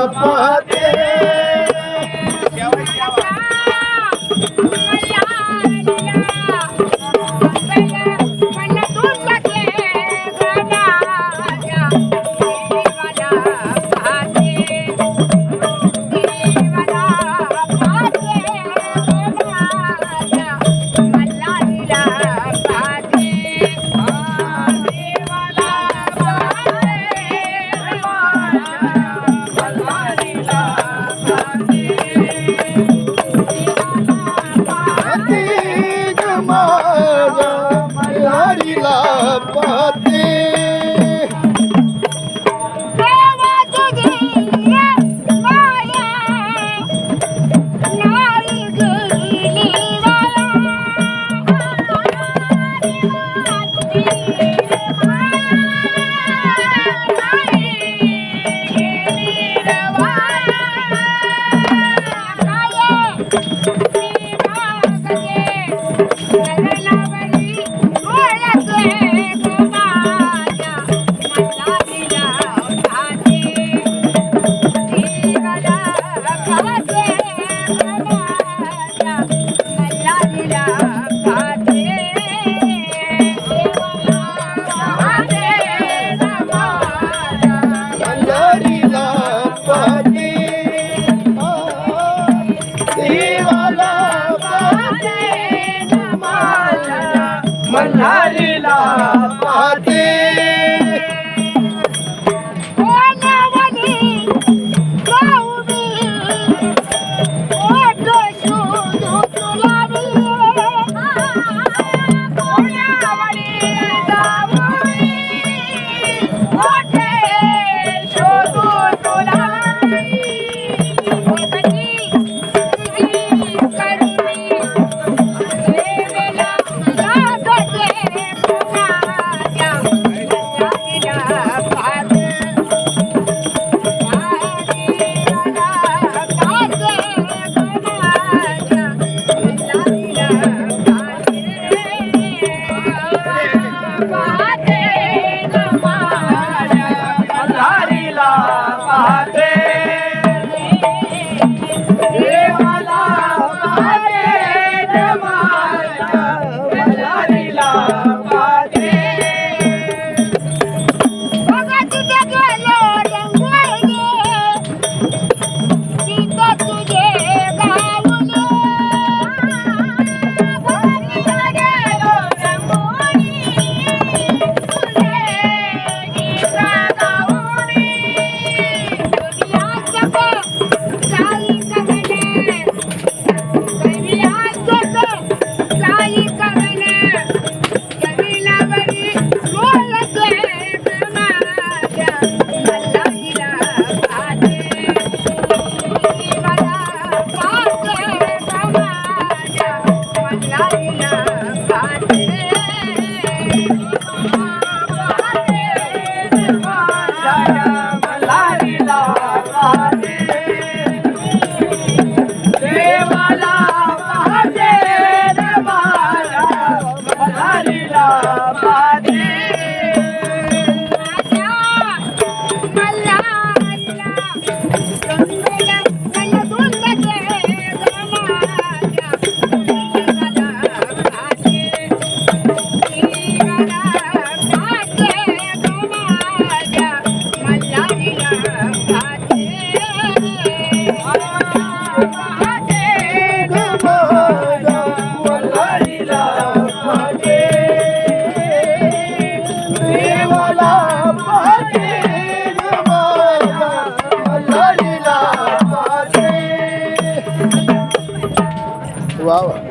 मल्हारीला माया मल्हारीला मल्हारीला पाहते पाहते power.